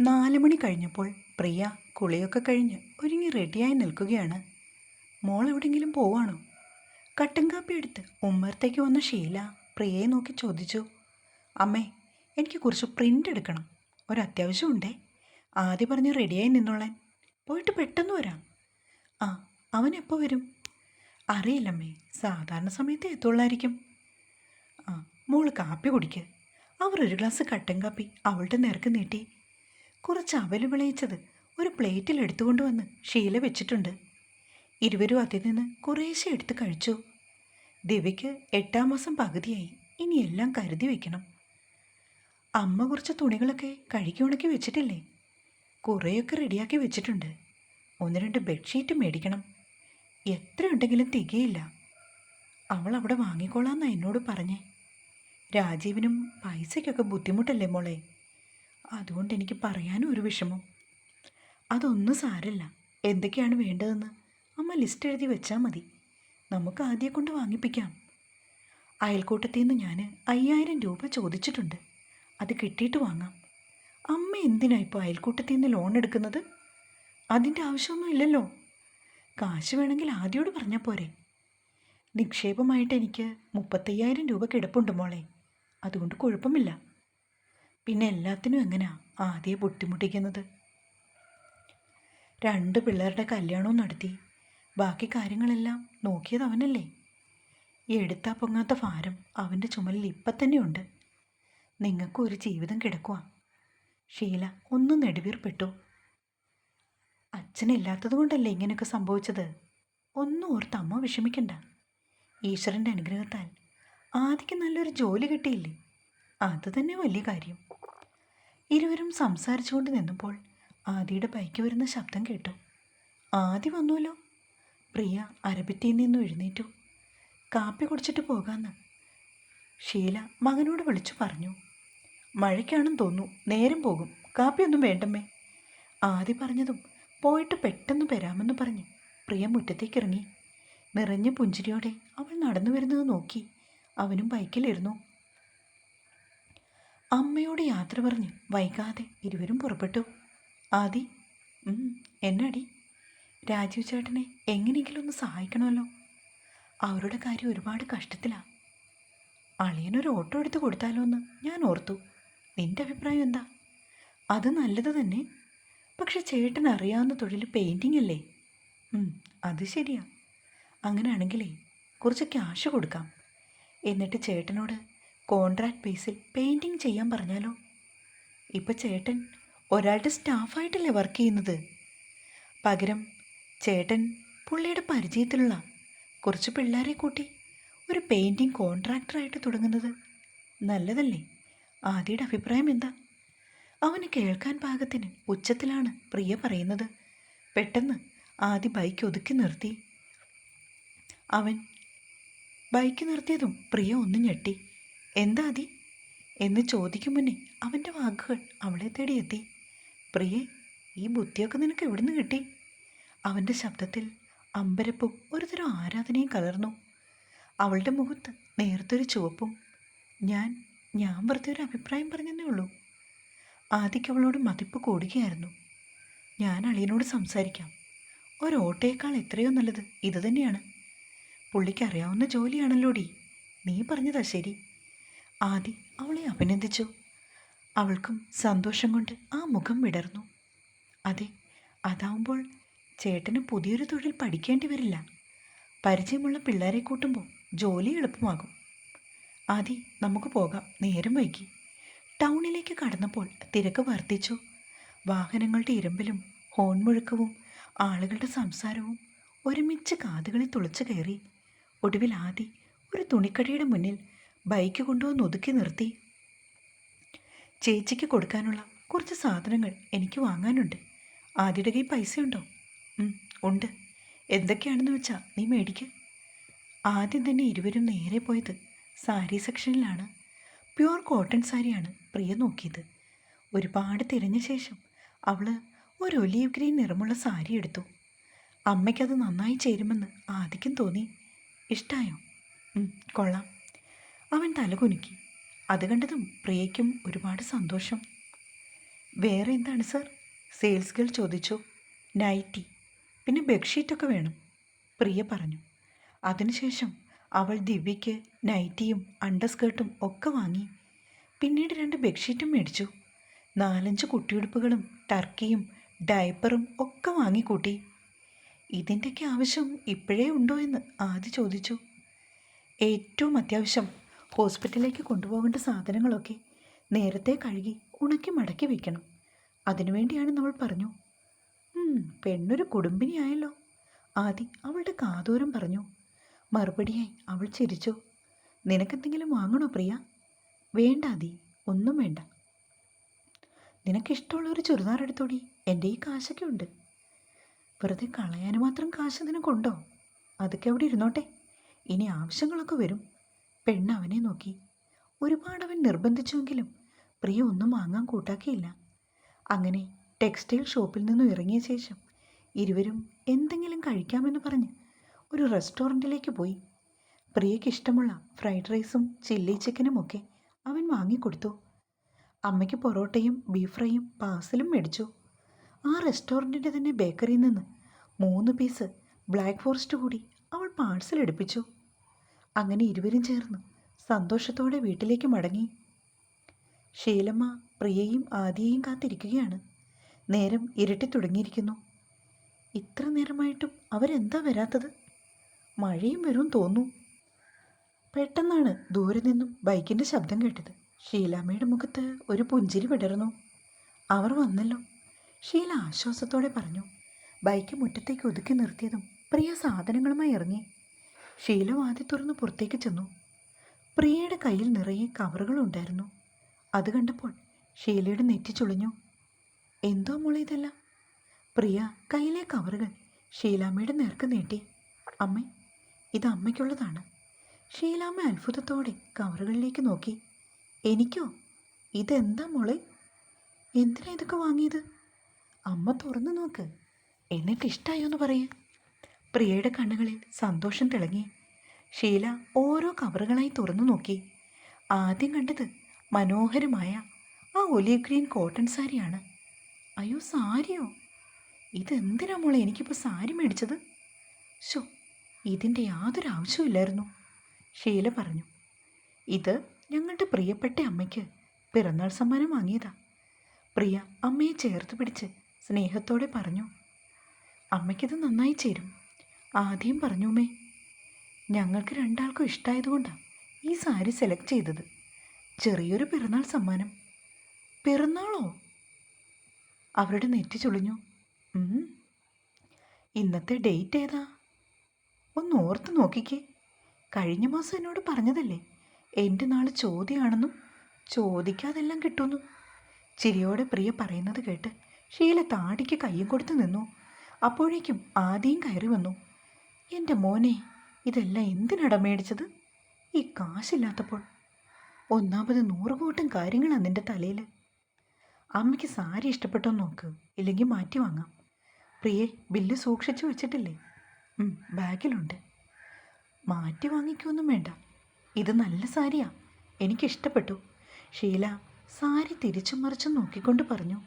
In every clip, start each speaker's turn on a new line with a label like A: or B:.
A: നാല് മണി കഴിഞ്ഞപ്പോൾ പ്രിയ കുളിയൊക്കെ കഴിഞ്ഞ് ഒരുങ്ങി റെഡിയായി നിൽക്കുകയാണ്. മോൾ എവിടെയെങ്കിലും പോവാണോ? കട്ടൻ കാപ്പി എടുത്ത് ഉമ്മറത്തേക്ക് വന്ന ഷീല പ്രിയയെ നോക്കി ചോദിച്ചു അമ്മേ എനിക്ക് കുറച്ച് പ്രിന്റ് എടുക്കണം. ഒരു ആദ്യം പറഞ്ഞ് റെഡിയായി നിന്നോളാൻ. പോയിട്ട് പെട്ടെന്ന് വരാം. ആ അവൻ എപ്പോൾ വരും? അറിയില്ലമ്മേ സാധാരണ സമയത്ത് എത്തുള്ളായിരിക്കും. ആ മോൾ കാപ്പി കുടിക്ക്. അവർ ഒരു ഗ്ലാസ് കട്ടൻ കാപ്പി അവളുടെ നേർക്ക് നീട്ടി. കുറച്ച് അവൽ വിളയിച്ചത് ഒരു പ്ലേറ്റിൽ എടുത്തുകൊണ്ട് വന്ന് ശീല വെച്ചിട്ടുണ്ട്. ഇരുവരും അതിൽ നിന്ന് കുറേശ്ശെ എടുത്ത് കഴിച്ചു. ദിവ്യയ്ക്ക് എട്ടാം മാസം പകുതിയായി. ഇനി എല്ലാം കരുതി വെക്കണം. അമ്മ കുറച്ച് തുണികളൊക്കെ കഴുകി ഉണക്കി വെച്ചിട്ടില്ലേ? കുറേയൊക്കെ റെഡിയാക്കി വെച്ചിട്ടുണ്ട്. ഒന്ന് രണ്ട് ബെഡ്ഷീറ്റ് മേടിക്കണം. എത്ര ഉണ്ടെങ്കിലും തികയില്ല. അവൾ അവിടെ വാങ്ങിക്കോളാന്നാ എന്നോട് പറഞ്ഞേ. രാജീവിനും പൈസയ്ക്കൊക്കെ ബുദ്ധിമുട്ടല്ലേ മോളെ? അതുകൊണ്ട് എനിക്ക് പറയാനും ഒരു വിഷമം. അതൊന്നും സാരല്ല. എന്തൊക്കെയാണ് വേണ്ടതെന്ന് അമ്മ ലിസ്റ്റ് എഴുതി വെച്ചാൽ മതി. നമുക്ക് ആദ്യം കൊണ്ട് വാങ്ങിപ്പിക്കാം. അയൽക്കൂട്ടത്തിൽ നിന്ന് ഞാൻ അയ്യായിരം രൂപ ചോദിച്ചിട്ടുണ്ട്. അത് കിട്ടിയിട്ട് വാങ്ങാം. അമ്മ എന്തിനാ ഇപ്പോൾ അയൽക്കൂട്ടത്തിൽ നിന്ന് ലോൺ എടുക്കുന്നത്? അതിന്റെ ആവശ്യമൊന്നും ഇല്ലല്ലോ. കാശ് വേണമെങ്കിൽ ആദ്യോട് പറഞ്ഞാൽ പോരെ. നിക്ഷേപമായിട്ട് എനിക്ക് മുപ്പത്തയ്യായിരം രൂപ കിടപ്പുണ്ട് മോളെ. അതുകൊണ്ട് കുഴപ്പമില്ല. പിന്നെ എല്ലാത്തിനും എങ്ങനെയാ ആദ്യം ബുദ്ധിമുട്ടിക്കുന്നത്? രണ്ട് പിള്ളേരുടെ കല്യാണവും നടത്തി. ബാക്കി കാര്യങ്ങളെല്ലാം നോക്കിയത് അവനല്ലേ? എടുത്താ പൊങ്ങാത്ത ഭാരം അവന്റെ ചുമലിൽ ഇപ്പം തന്നെയുണ്ട്. നിങ്ങൾക്കും ഒരു ജീവിതം കിടക്കുക ഷീല ഒന്ന് നെടുവീർപ്പെട്ടു? അച്ഛനില്ലാത്തത് കൊണ്ടല്ലേ ഇങ്ങനെയൊക്കെ സംഭവിച്ചത്? ഒന്നും ഓർത്ത് അമ്മ വിഷമിക്കണ്ട. ഈശ്വരന്റെ അനുഗ്രഹത്താൽ ആദിക്ക് നല്ലൊരു ജോലി കിട്ടിയില്ലേ? അത് തന്നെ വലിയ കാര്യം. ഇരുവരും സംസാരിച്ചുകൊണ്ട് നിന്നപ്പോൾ ആദിയുടെ ബൈക്ക് വരുന്ന ശബ്ദം കേട്ടു. ആദി വന്നുവല്ലോ. പ്രിയ അരബിറ്റിയിൽ നിന്ന് എഴുന്നേറ്റു. കാപ്പി കുടിച്ചിട്ട് പോകാമെന്ന് ഷീല മകനോട് വിളിച്ചു പറഞ്ഞു. മഴയ്ക്കാണെന്ന് തോന്നു നേരം പോകും. കാപ്പിയൊന്നും വേണ്ടമ്മേ. ആദി പറഞ്ഞതും പോയിട്ട് പെട്ടെന്ന് വരാമെന്ന് പറഞ്ഞു. പ്രിയ മുറ്റത്തേക്ക് ഇറങ്ങി. നിറഞ്ഞ പുഞ്ചിരിയോടെ അവൾ നടന്നു വരുന്നത് നോക്കി. അവനും ബൈക്കിലിരുന്നു അമ്മയോട് യാത്ര പറഞ്ഞ് വൈകാതെ ഇരുവരും പുറപ്പെട്ടു. ആദി എന്നടി? രാജീവ് ചേട്ടനെ എങ്ങനെയെങ്കിലും ഒന്ന് സഹായിക്കണമല്ലോ. അവരുടെ കാര്യം ഒരുപാട് കഷ്ടത്തിലാ. അളിയനൊരു ഓട്ടോ എടുത്ത് കൊടുത്താലോ എന്ന് ഞാൻ ഓർത്തു. നിന്റെ അഭിപ്രായം എന്താ? അത് നല്ലത് തന്നെ. പക്ഷെ ചേട്ടൻ അറിയാവുന്ന തൊഴിൽ പെയിന്റിംഗ് അല്ലേ? അത് ശരിയാ. അങ്ങനെയാണെങ്കിലേ കുറച്ച് ക്യാഷ് കൊടുക്കാം. എന്നിട്ട് ചേട്ടനോട് കോൺട്രാക്ട് ബേസിൽ പെയിന്റിങ് ചെയ്യാൻ പറഞ്ഞാലോ? ഇപ്പം ചേട്ടൻ ഒരാളുടെ സ്റ്റാഫായിട്ടല്ലേ വർക്ക് ചെയ്യുന്നത്? പകരം ചേട്ടൻ പുള്ളിയുടെ പരിചയത്തിലുള്ള കുറച്ച് പിള്ളേരെ കൂട്ടി ഒരു പെയിന്റിങ് കോൺട്രാക്ടറായിട്ട് തുടങ്ങുന്നത്. നല്ലതല്ലേ? ആദിയുടെ അഭിപ്രായം എന്താ? അവന് കേൾക്കാൻ പാകത്തിന് ഉച്ചത്തിലാണ് പ്രിയ പറയുന്നത്. പെട്ടെന്ന് ആദി ബൈക്ക് ഒതുക്കി നിർത്തി. അവൻ ബൈക്ക് നിർത്തിയതും പ്രിയ ഒന്ന് ഞെട്ടി. എന്താ അതി എന്ന് ചോദിക്കും മുന്നേ അവന്റെ വാക്കുകൾ അവളെ തേടിയെത്തി. പ്രിയെ ഈ ബുദ്ധിയൊക്കെ നിനക്ക് എവിടുന്ന് കിട്ടി? അവന്റെ ശബ്ദത്തിൽ അമ്പരപ്പും ഒരുതരം ആരാധനയും കലർന്നു. അവളുടെ മുഖത്ത് നേർത്തൊരു ചുവപ്പും ഞാൻ ഞാൻ വെറുതെ ഒരു അഭിപ്രായം പറഞ്ഞതേ ഉള്ളൂ. ആദിക്ക് അവളോട് മതിപ്പ് കൂടുകയായിരുന്നു. ഞാൻ അളിയനോട് സംസാരിക്കാം. ഒരു ഓട്ടയേക്കാൾ എത്രയോ നല്ലത് ഇതുതന്നെയാണ് തന്നെയാണ്. പുള്ളിക്ക് അറിയാവുന്ന ജോലിയാണല്ലോടി. നീ പറഞ്ഞതാ ശരി. ആദി അവളെ അഭിനന്ദിച്ചു. അവൾക്കും സന്തോഷം കൊണ്ട് ആ മുഖം വിടർന്നു. അതെ അതാവുമ്പോൾ ചേട്ടന് പുതിയൊരു തൊഴിൽ പഠിക്കേണ്ടി വരില്ല. പരിചയമുള്ള പിള്ളേരെ കൂട്ടുമ്പോൾ ജോലി എളുപ്പമാകും. ആദി നമുക്ക് പോകാം. നേരം വൈകി. ടൗണിലേക്ക് കടന്നപ്പോൾ തിരക്ക് വർദ്ധിച്ചു. വാഹനങ്ങളുടെ ഇരമ്പിലും ഹോൺ മുഴക്കവും ആളുകളുടെ സംസാരവും ഒരുമിച്ച് കാതുകളിൽ തുളച്ചു കയറി. ഒടുവിൽ ആദി ഒരു തുണിക്കടയുടെ മുന്നിൽ ബൈക്ക് കൊണ്ടുവന്ന് ഒതുക്കി നിർത്തി. ചേച്ചിക്ക് കൊടുക്കാനുള്ള കുറച്ച് സാധനങ്ങൾ എനിക്ക് വാങ്ങാനുണ്ട്. ആദ്യയുടെ കയ്യിൽ പൈസയുണ്ടോ? ഉണ്ട്. എന്തൊക്കെയാണെന്ന് വെച്ചാൽ നീ മേടിക്ക്. ആദ്യം തന്നെ ഇരുവരും നേരെ പോയത് സാരി സെക്ഷനിലാണ്. പ്യുവർ കോട്ടൺ സാരിയാണ് പ്രിയ നോക്കിയത്. ഒരുപാട് തിരഞ്ഞ ശേഷം അവൾ ഒരു ഒലീവ് ഗ്രീൻ നിറമുള്ള സാരി എടുത്തു. അമ്മയ്ക്കത് നന്നായി ചേരുമെന്ന് ആദിക്കും തോന്നി. ഇഷ്ടായോ? കൊള്ളാം. അവൻ തലകുനുക്കി അത് കണ്ടതും പ്രിയയ്ക്കും ഒരുപാട് സന്തോഷം. വേറെ എന്താണ് സർ? സെയിൽസ് ഗേൾ ചോദിച്ചു. നൈറ്റി പിന്നെ ബെഡ്ഷീറ്റൊക്കെ വേണം പ്രിയ പറഞ്ഞു. അതിനുശേഷം അവൾ ദിവ്യയ്ക്ക് നൈറ്റിയും അണ്ടർസ്കേർട്ടും ഒക്കെ വാങ്ങി. പിന്നീട് രണ്ട് ബെഡ്ഷീറ്റും മേടിച്ചു. നാലഞ്ച് കുട്ടിയുടുപ്പുകളും ടർക്കിയും ഡയപ്പറും ഒക്കെ വാങ്ങിക്കൂട്ടി. ഇതിന്റെയൊക്കെ ആവശ്യം ഇപ്പോഴേ ഉണ്ടോ? എന്ന് ആദ്യ ചോദിച്ചു. ഏറ്റവും അത്യാവശ്യം ഹോസ്പിറ്റലിലേക്ക് കൊണ്ടുപോകേണ്ട സാധനങ്ങളൊക്കെ നേരത്തെ കഴുകി ഉണക്കി മടക്കി വെക്കണം. അതിനുവേണ്ടിയാണ് നമ്മൾ പറഞ്ഞു. പെണ്ണൊരു കുടുംബിനിയായല്ലോ. ആദി അവളുടെ കാതോരം പറഞ്ഞു. മറുപടിയായി അവൾ ചിരിച്ചു. നിനക്കെന്തെങ്കിലും വാങ്ങണോ പ്രിയ? വേണ്ട ആദി ഒന്നും വേണ്ട. നിനക്കിഷ്ടമുള്ള ഒരു ചുരിദാർ എടുത്തോടി എന്റെ ഈ കാശൊക്കെ ഉണ്ട്. വെറുതെ കളയാൻ മാത്രം കാശ് നിനക്കുണ്ടോ? അതൊക്കെ അവിടെ ഇരുന്നോട്ടെ. ഇനി ആവശ്യങ്ങളൊക്കെ വരും. പെണ്ണ് അവനെ നോക്കി. ഒരുപാട് അവൻ നിർബന്ധിച്ചുവെങ്കിലും പ്രിയ ഒന്നും വാങ്ങാൻ കൂട്ടാക്കിയില്ല. അങ്ങനെ ടെക്സ്റ്റൈൽ ഷോപ്പിൽ നിന്നും ഇറങ്ങിയ ശേഷം ഇരുവരും എന്തെങ്കിലും കഴിക്കാമെന്ന് പറഞ്ഞ് ഒരു റെസ്റ്റോറന്റിലേക്ക് പോയി. പ്രിയയ്ക്ക് ഇഷ്ടമുള്ള ഫ്രൈഡ് റൈസും ചില്ലി ചിക്കനും ഒക്കെ അവൻ വാങ്ങിക്കൊടുത്തു. അമ്മയ്ക്ക് പൊറോട്ടയും ബീഫ് ഫ്രൈയും പാഴ്സലും മേടിച്ചു. ആ റെസ്റ്റോറന്റിന്റെ തന്നെ ബേക്കറിയിൽ നിന്ന് മൂന്ന് പീസ് ബ്ലാക്ക് ഫോറസ്റ്റ് കൂടി അവൾ പാഴ്സൽ എടുപ്പിച്ചു. അങ്ങനെ ഇരുവരും ചേർന്നു സന്തോഷത്തോടെ വീട്ടിലേക്ക് മടങ്ങി. ശീലമ്മ പ്രിയയും ആദിയെയും കാത്തിരിക്കുകയാണ്. നേരം ഇരട്ടി തുടങ്ങിയിരിക്കുന്നു. ഇത്ര നേരമായിട്ടും അവരെന്താ വരാത്തത്? മഴയും വരും തോന്നു പെട്ടെന്നാണ് ദൂരെ നിന്നും ബൈക്കിന്റെ ശബ്ദം കേട്ടത്. ഷീലാമ്മയുടെ മുഖത്ത് ഒരു പുഞ്ചിരി വിടർന്നു അവർ വന്നല്ലോ ഷീല ആശ്വാസത്തോടെ പറഞ്ഞു. ബൈക്ക് മുറ്റത്തേക്ക് ഒതുക്കി നിർത്തിയതും പ്രിയ സാധനങ്ങളുമായി ഇറങ്ങി. ഷീല വാതി തുറന്ന് പുറത്തേക്ക് ചെന്നു. പ്രിയയുടെ കയ്യിൽ നിറയെ കവറുകളുണ്ടായിരുന്നു അത് കണ്ടപ്പോൾ ഷീലയുടെ നെറ്റി ചുളിഞ്ഞു. എന്തോ മോളെ ഇതെല്ലാം? പ്രിയ കയ്യിലെ കവറുകൾ. ഷീലാമ്മയുടെ നേർക്ക് നീട്ടി. അമ്മേ ഇത് അമ്മയ്ക്കുള്ളതാണ്. ഷീലാമ്മ അത്ഭുതത്തോടെ കവറുകളിലേക്ക് നോക്കി. എനിക്കോ? ഇതെന്താ മോളെ? എന്തിനാ ഇതൊക്കെ വാങ്ങിയത്? അമ്മ തുറന്നു നോക്ക്. എന്നിട്ട് ഇഷ്ടായോ എന്ന് പറയേ. പ്രിയയുടെ കണ്ണുകളിൽ സന്തോഷം തിളങ്ങി. ഷീല ഓരോ കവറുകളായി തുറന്നു നോക്കി. ആദ്യം കണ്ടത് മനോഹരമായ ആ ഒലിവ് ഗ്രീൻ കോട്ടൺ സാരിയാണ്. അയ്യോ സാരിയോ? ഇതെന്തിനാ മോളെ എനിക്കിപ്പോൾ സാരി മേടിച്ചത്? ഷോ ഇതിന്റെ യാതൊരു ആവശ്യമില്ലായിരുന്നു ഷീല പറഞ്ഞു. ഇത് ഞങ്ങളുടെ പ്രിയപ്പെട്ട അമ്മയ്ക്ക് പിറന്നാൾ സമ്മാനം വാങ്ങിയതാ. പ്രിയ അമ്മയെ ചേർത്ത് പിടിച്ച് സ്നേഹത്തോടെ പറഞ്ഞു. അമ്മയ്ക്കിത് നന്നായി ചേരും. ആദ്യം പറഞ്ഞുമേ ഞങ്ങൾക്ക് രണ്ടാൾക്കും ഇഷ്ടമായതുകൊണ്ടാണ് ഈ സാരി സെലക്ട് ചെയ്തത്. ചെറിയൊരു പിറന്നാൾ സമ്മാനം. പിറന്നാളോ? അവരുടെ നെറ്റി ചുളിഞ്ഞു. ഇന്നത്തെ ഡേറ്റ് ഏതാ? ഒന്ന് ഓർത്ത് നോക്കിക്കേ. കഴിഞ്ഞ മാസം എന്നോട് പറഞ്ഞതല്ലേ എന്റെ നാൾ ചോദ്യമാണെന്നും ചോദിക്കാതെല്ലാം കിട്ടുന്നു. ചിരിയോടെ പ്രിയ പറയുന്നത് കേട്ട് ഷീല താടിക്ക് കയ്യും കൊടുത്ത് നിന്നു. അപ്പോഴേക്കും ആദ്യം കയറി വന്നു. എന്റെ മോനെ ഇതെല്ലാം എന്തിനട മേടിച്ചത്? ഈ കാശില്ലാത്തപ്പോൾ. ഒന്നാമത് നൂറുകൂട്ടം കാര്യങ്ങളാണ് നിന്റെ തലയിൽ അമ്മയ്ക്ക് സാരി ഇഷ്ടപ്പെട്ടോ നോക്ക് ഇല്ലെങ്കിൽ മാറ്റി വാങ്ങാം. പ്രിയെ ബില്ല് സൂക്ഷിച്ചു വെച്ചിട്ടില്ലേ? ബാഗിലുണ്ട്. മാറ്റി വാങ്ങിക്കൊന്നും വേണ്ട. ഇത് നല്ല സാരിയാ. എനിക്കിഷ്ടപ്പെട്ടു. ഷീല സാരി തിരിച്ചു മറിച്ചും നോക്കിക്കൊണ്ട് പറഞ്ഞു.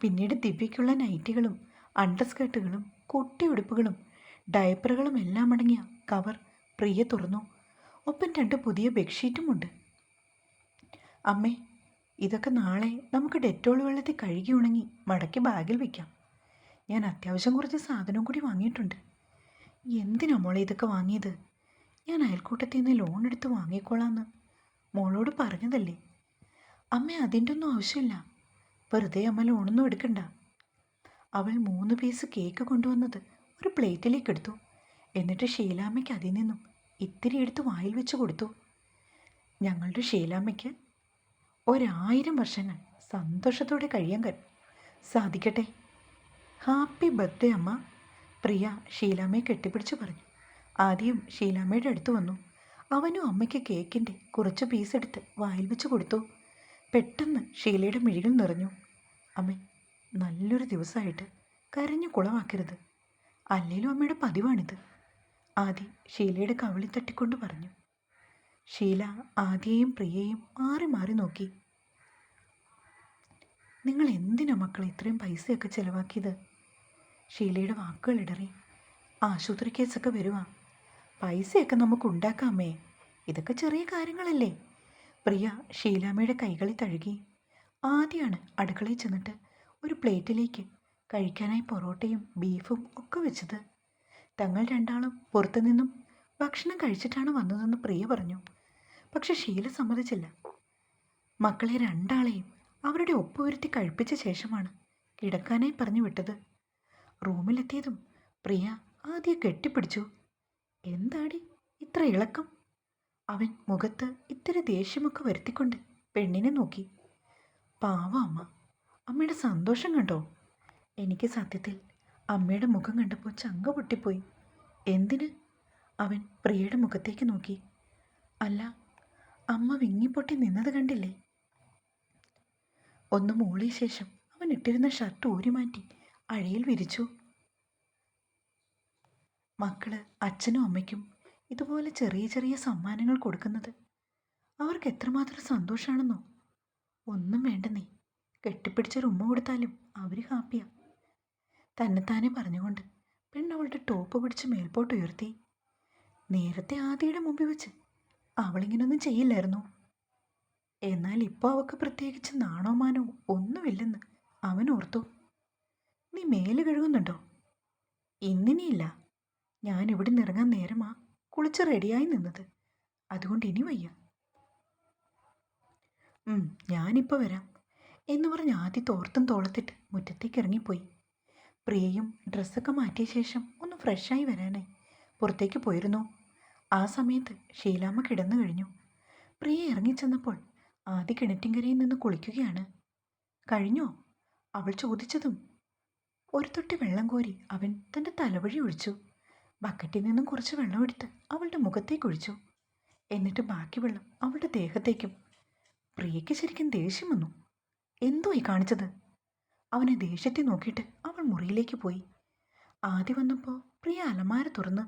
A: പിന്നീട് ദിവ്യയ്ക്കുള്ള നൈറ്റികളും അണ്ടർസ്കേർട്ടുകളും കുട്ടിയുടുപ്പുകളും ഡയപ്പറുകളും എല്ലാം അടങ്ങിയ കവർ പ്രിയ തുറന്നു. ഒപ്പം രണ്ട് പുതിയ ബെഡ്ഷീറ്റുമുണ്ട്. അമ്മേ ഇതൊക്കെ നാളെ നമുക്ക് ഡെറ്റോൾ വെള്ളത്തിൽ കഴുകി ഉണങ്ങി മടക്കി ബാഗിൽ വയ്ക്കാം ഞാൻ അത്യാവശ്യം കുറച്ച് സാധനവും കൂടി വാങ്ങിയിട്ടുണ്ട്. എന്തിനാ മോളെ ഇതൊക്കെ വാങ്ങിയത്? ഞാൻ അയൽക്കൂട്ടത്തിൽ നിന്ന് ലോൺ എടുത്ത് വാങ്ങിക്കോളാന്ന് മോളോട് പറഞ്ഞതല്ലേ? അമ്മ അതിന്റെ ഒന്നും ആവശ്യമില്ല. വെറുതെ അമ്മ ലോണൊന്നും എടുക്കണ്ട. അവൾ മൂന്ന് പീസ് കേക്ക് കൊണ്ടുവന്നത് ഒരു പ്ലേറ്റിലേക്ക് എടുത്തു. എന്നിട്ട് ഷീലാമ്മയ്ക്ക് അതിൽ നിന്നും ഇത്തിരി എടുത്ത് വായിൽ വെച്ച് കൊടുത്തു. ഞങ്ങളുടെ ഷീലാമ്മയ്ക്ക് ഒരായിരം വർഷങ്ങൾ സന്തോഷത്തോടെ കഴിയാൻ സാധിക്കട്ടെ. ഹാപ്പി ബർത്ത്ഡേ അമ്മ പ്രിയ ഷീലാമ്മയെ കെട്ടിപ്പിടിച്ച് പറഞ്ഞു. ആദ്യം ഷീലാമ്മയുടെ അടുത്ത് വന്നു. അവനും അമ്മയ്ക്ക് കേക്കിന്റെ കുറച്ച് പീസ് എടുത്ത് വായിൽ വെച്ച് കൊടുത്തു. പെട്ടെന്ന് ഷീലയുടെ മിഴികൾ നിറഞ്ഞു. അമ്മ നല്ലൊരു ദിവസമായിട്ട് കരഞ്ഞു കുളമാക്കരുത്. അല്ലേലും അമ്മയുടെ പതിവാണിത്. ആദി ഷീലയുടെ കവിളി തട്ടിക്കൊണ്ട് പറഞ്ഞു. ഷീല ആദിയെയും പ്രിയയെയും മാറി മാറി നോക്കി. നിങ്ങൾ എന്തിനാ മക്കളെ ഇത്രയും പൈസയൊക്കെ ചിലവാക്കിയത്? ഷീലയുടെ വാക്കുകൾ ഇടറി. ആശുപത്രി കേസൊക്കെ വരുവാ. പൈസയൊക്കെ നമുക്ക് ഉണ്ടാക്കാമേ ഇതൊക്കെ ചെറിയ കാര്യങ്ങളല്ലേ. പ്രിയ ഷീലാമ്മയുടെ കൈകളിൽ തഴുകി. ആദ്യമാണ് അടുക്കളയിൽ ചെന്നിട്ട് ഒരു പ്ലേറ്റിലേക്ക് കഴിക്കാനായി പൊറോട്ടയും ബീഫും ഒക്കെ വെച്ചത്. തങ്ങൾ രണ്ടാളും പുറത്തു നിന്നും ഭക്ഷണം കഴിച്ചിട്ടാണ് വന്നതെന്ന് പ്രിയ പറഞ്ഞു. പക്ഷെ ഷീല സമ്മതിച്ചില്ല. മക്കളെ രണ്ടാളെയും അവരുടെ ഒപ്പുവരുത്തി കഴിപ്പിച്ച ശേഷമാണ് കിടക്കാനായി പറഞ്ഞു വിട്ടത്. റൂമിലെത്തിയതും പ്രിയ ആദ്യം കെട്ടിപ്പിടിച്ചു. എന്താടി ഇത്ര ഇളക്കം? അവൻ മുഖത്ത് ഇത്തിരി ദേഷ്യമൊക്കെ വരുത്തിക്കൊണ്ട് പെണ്ണിനെ നോക്കി. പാവ അമ്മ. അമ്മയുടെ സന്തോഷം കണ്ടോ? എനിക്ക് സത്യത്തിൽ അമ്മയുടെ മുഖം കണ്ടപ്പോൾ ചങ്ക പൊട്ടിപ്പോയി. എന്തിന്? അവൻ പ്രിയയുടെ മുഖത്തേക്ക് നോക്കി. അല്ല അമ്മ വിങ്ങിപ്പൊട്ടി നിന്നത് കണ്ടില്ലേ? ഒന്ന് മൂളിയ ശേഷം അവൻ ഇട്ടിരുന്ന ഷർട്ട് ഊരിമാറ്റി അഴയിൽ വിരിച്ചു. മക്കൾ അച്ഛനും അമ്മയ്ക്കും ഇതുപോലെ ചെറിയ ചെറിയ സമ്മാനങ്ങൾ കൊടുക്കുന്നത് അവർക്ക് എത്രമാത്രം സന്തോഷമാണെന്നോ ഒന്നും വേണ്ടെന്നേ. കെട്ടിപ്പിടിച്ചൊരു ഉമ്മ കൊടുത്താലും അവർ ഹാപ്പിയാ. തന്നെത്താനെ പറഞ്ഞുകൊണ്ട് പെണ്ണവളുടെ ടോപ്പ് പിടിച്ച് മേൽപോട്ട് ഉയർത്തി. നേരത്തെ ആദിയുടെ മുമ്പിൽ വെച്ച് അവളിങ്ങനൊന്നും ചെയ്യില്ലായിരുന്നു. എന്നാൽ ഇപ്പോൾ അവൾക്ക് പ്രത്യേകിച്ച് നാണോ മാനോ ഒന്നുമില്ലെന്ന് അവൻ ഓർത്തു. നീ മേൽ കഴുകുന്നുണ്ടോ? ഇന്നിനിയില്ല. ഞാൻ ഇവിടെ നിറങ്ങാൻ നേരമാ കുളിച്ച് റെഡിയായി നിന്നത്. അതുകൊണ്ട് ഇനി വയ്യ. ഞാനിപ്പോൾ വരാം എന്ന് പറഞ്ഞ് ആദ്യ തോർത്തും തോളത്തിട്ട് മുറ്റത്തേക്ക് ഇറങ്ങിപ്പോയി. പ്രിയയും ഡ്രസ്സൊക്കെ മാറ്റിയ ശേഷം ഒന്ന് ഫ്രഷായി വരാനേ പുറത്തേക്ക് പോയിരുന്നു. ആ സമയത്ത് ഷീലാമ്മ കിടന്നു കഴിഞ്ഞു. പ്രിയ ഇറങ്ങിച്ചെന്നപ്പോൾ ആദ്യ കിണറ്റിൻകരയിൽ നിന്ന് കുളിക്കുകയാണ്. കഴിഞ്ഞോ? അവൾ ചോദിച്ചതും ഒരു തൊട്ടി വെള്ളം കോരി അവൻ തന്റെ തലവഴി ഒഴിച്ചു. ബക്കറ്റിൽ നിന്നും കുറച്ച് വെള്ളം എടുത്ത് അവളുടെ മുഖത്തേക്ക് ഒഴിച്ചു. എന്നിട്ട് ബാക്കി വെള്ളം അവളുടെ ദേഹത്തേക്കും. പ്രിയയ്ക്ക് ശരിക്കും ദേഷ്യം വന്നു. എന്തോ ഈ കാണിച്ചത്? അവനെ ദേഷ്യത്തെ നോക്കിയിട്ട് അവൾ മുറിയിലേക്ക് പോയി. ആദ്യം വന്നപ്പോൾ പ്രിയ അലമാര തുറന്ന്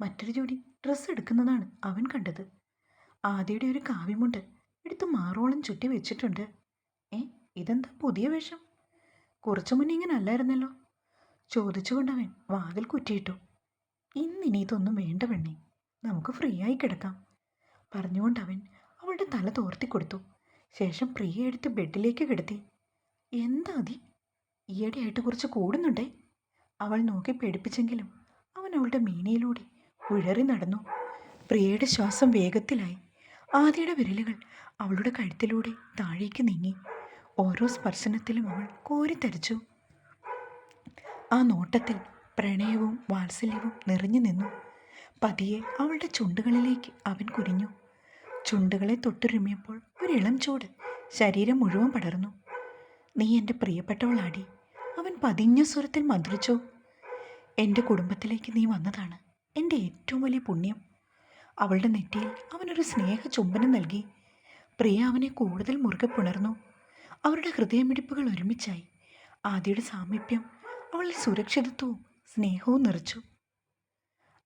A: മറ്റൊരു ജോഡി ഡ്രസ്സ് എടുക്കുന്നതാണ് അവൻ കണ്ടത്. ആദ്യയുടെ ഒരു കാവ്യമുണ്ട് എടുത്ത് മാറോളം ചുറ്റി വെച്ചിട്ടുണ്ട്. ഏ ഇതെന്താ പുതിയ വേഷം? കുറച്ചു മുന്നേ ഇങ്ങനെ അല്ലായിരുന്നല്ലോ? ചോദിച്ചുകൊണ്ടവൻ വാതിൽ കുറ്റിയിട്ടു. ഇന്നിനി ഇതൊന്നും വേണ്ട പെണ്ണേ നമുക്ക് ഫ്രീ ആയി കിടക്കാം. പറഞ്ഞുകൊണ്ടവൻ അവളുടെ തല തോർത്തി കൊടുത്തു. ശേഷം പ്രിയ എടുത്ത് ബെഡിലേക്ക് കിടത്തി. എന്താ അതി? ഈയിടെയായിട്ട് കുറച്ച് കൂടുന്നുണ്ടേ. അവൾ നോക്കി പേടിപ്പിച്ചെങ്കിലും അവൻ അവളുടെ മീനയിലൂടെ ഉഴറി നടന്നു. പ്രിയയുടെ ശ്വാസം വേഗത്തിലായി. ആദിയുടെ വിരലുകൾ അവളുടെ കഴുത്തിലൂടെ താഴേക്ക് നീങ്ങി. ഓരോ സ്പർശനത്തിലും അവൾ കോരിത്തരിച്ചു ആ നോട്ടത്തിൽ പ്രണയവും വാത്സല്യവും നിറഞ്ഞു നിന്നു. പതിയെ അവളുടെ ചുണ്ടുകളിലേക്ക് അവൻ കുരിഞ്ഞു ചുണ്ടുകളെ തൊട്ടുരുമിയപ്പോൾ ഒരിളം ചൂട് ശരീരം മുഴുവൻ പടർന്നു. നീ എന്റെ പ്രിയപ്പെട്ടവളാടി. അവൻ പതിഞ്ഞ സ്വരത്തിൽ മന്ത്രിച്ചു? എന്റെ കുടുംബത്തിലേക്ക് നീ വന്നതാണ് എന്റെ ഏറ്റവും വലിയ പുണ്യം. അവളുടെ നെറ്റിയിൽ അവനൊരു സ്നേഹ ചുംബനം നൽകി. പ്രിയ അവനെ കൂടുതൽ മുറുകെ പുണർന്നു. അവരുടെ ഹൃദയമിടിപ്പുകൾ ഒരുമിച്ചായി. ആദിയുടെ സാമീപ്യം അവളിൽ സുരക്ഷിതത്വവും സ്നേഹവും നിറച്ചു.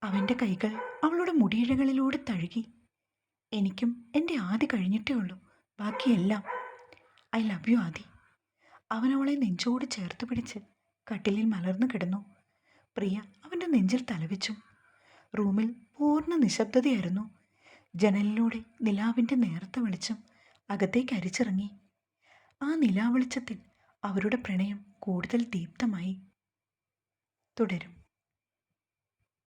A: അവന്റെ കൈകൾ അവളുടെ മുടിയിഴകളിലൂടെ തഴുകി. എനിക്കും എന്റെ ആദി കഴിഞ്ഞിട്ടേ ഉള്ളൂ. ബാക്കിയെല്ലാം. I love you Aadi. അവൻ അവളെ നെഞ്ചോട് ചേർത്ത് പിടിച്ച് കട്ടിലിൽ മലർന്നു കിടന്നു. പ്രിയ അവന്റെ നെഞ്ചിൽ തലവെച്ചു. റൂമിൽ പൂർണ നിശബ്ദതയായിരുന്നു. ജനലിലൂടെ നിലാവിന്റെ നേർത്ത വെളിച്ചം അകത്തേക്ക് അരിച്ചിറങ്ങി. ആ നിലാവെളിച്ചത്തിൽ അവരുടെ പ്രണയം കൂടുതൽ ദീപ്തമായി. തുടരും.